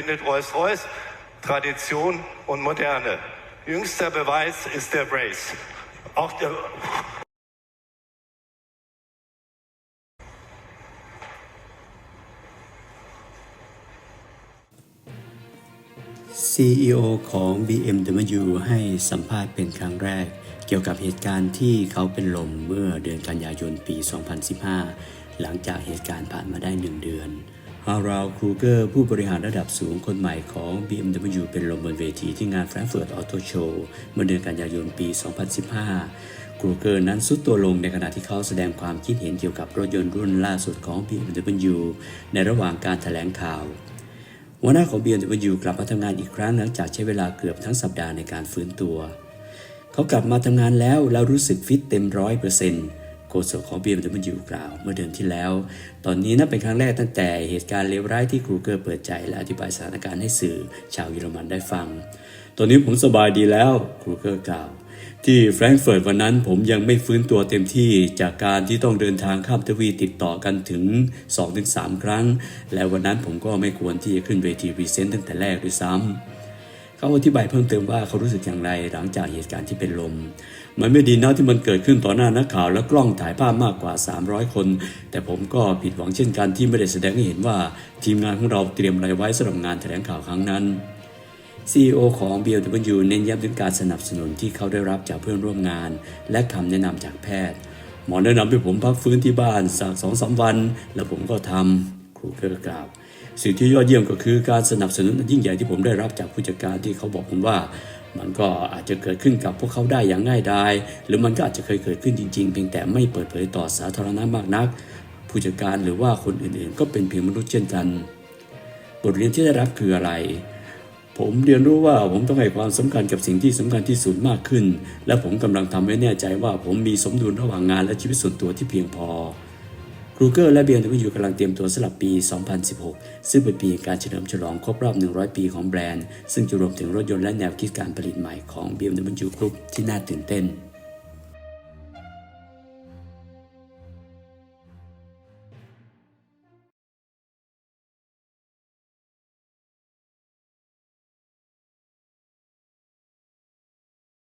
Findet Rolls-Royce Tradition und Moderne. Jüngster Beweis ist der Brace. Auch der, CEO ของ BMW ให้สัมภาษณ์เป็นครั้งแรก เกี่ยวกับเหตุการณ์ที่เขาเป็นลมเมื่อเดือนกันยายนปี 2015 หลังจากเหตุการณ์ผ่านมาได้หนึ่งเดือน ฮาราวครูเกอร์ผู้บริหารระดับสูงคนใหม่ของ BMW เป็นลมบนเวทีที่งาน Frankfurt Auto Show เมื่อเดือนกันยายนปี 2015 ครูเกอร์นั้นสุดตัวลงในขณะที่เขาแสดงความคิดเห็นเกี่ยวกับรถยนต์รุ่นล่าสุดของ BMW ในระหว่างการแถลงข่าวหัวหน้าของ BMW กลับมาทำงานอีกครั้งหลังจากใช้เวลาเกือบทั้งสัปดาห์ในการฟื้นตัว เขากลับมาทำงานแล้วแล้วรู้สึกฟิตเต็มร้อยเปอร์เซ็นต์ โฆษกของ BMW กล่าว เมื่อเดือนที่แล้ว ตอนนี้นับเป็นครั้งแรกตั้งแต่เหตุการณ์เลวร้ายที่ครูเกอร์เปิดใจ และอธิบายสถานการณ์ให้สื่อชาวเยอรมันได้ฟัง ตอนนี้ผมสบายดีแล้วครูเกอร์กล่าว ที่แฟรงก์เฟิร์ตวันนั้นผมยังไม่ฟื้นตัวเต็มที่จากการที่ต้องเดินทางข้ามทวีติดต่อกันถึง 2-3 ครั้ง และวันนั้นผมก็ไม่ควรที่จะขึ้นเวทีพรีเซนต์ตั้งแต่แรกด้วยซ้ำ เขาอธิบายเพิ่มเติมว่าเขารู้สึกอย่างไรหลังจากเหตุการณ์ที่เป็นลม มันไม่ดีนะที่มันเกิดขึ้นต่อหน้านักข่าวและกล้องถ่ายภาพมากกว่า 300 คน แต่ผมก็ผิดหวังเช่นกันที่ไม่ได้แสดงให้เห็นว่า ทีมงานของเราเตรียมอะไรไว้สำหรับงานแถลงข่าวครั้งนั้น CEO ของ BMW เน้นย้ำถึงการสนับสนุนที่เขาได้รับจากเพื่อนร่วมงาน และคำแนะนำจากแพทย์ หมอแนะนำให้ผมพักฟื้นที่บ้านสักสองสามวัน แล้วผมก็ทำครูเกอร์กล่าว สิ่งที่ยอดเยี่ยมก็คือการสนับสนุนยิ่งใหญ่ที่ผมได้รับจากผู้จัดการที่เขาบอกผมว่า มันก็อาจจะเกิดขึ้นกับพวกเขาได้อย่างง่ายดายหรือมันก็อาจจะเคยเกิดขึ้นจริง ๆ เพียงแต่ไม่เปิดเผยต่อสาธารณะมากนัก ผู้จัดการหรือว่าคนอื่นๆ ก็เป็นเพียงมนุษย์เช่นกัน บทเรียนที่ได้รับคืออะไรผมเรียนรู้ว่าผมต้องให้ความสำคัญกับสิ่งที่สำคัญที่สุดมากขึ้น และผมกำลังทำให้แน่ใจว่าผมมีสมดุลระหว่างงานและชีวิตส่วนตัวที่เพียงพอ รูเกอร์และเบียร์อยู่กำลังเตรียมตัวสำหรับปี 2016 ซึ่งเป็นปีการเฉลิมฉลองครบรอบ 100 ปีของแบรนด์ ซึ่งจะรวมถึงรถยนต์และแนวคิดการผลิตใหม่ของ BMW Group ที่น่าตื่นเต้น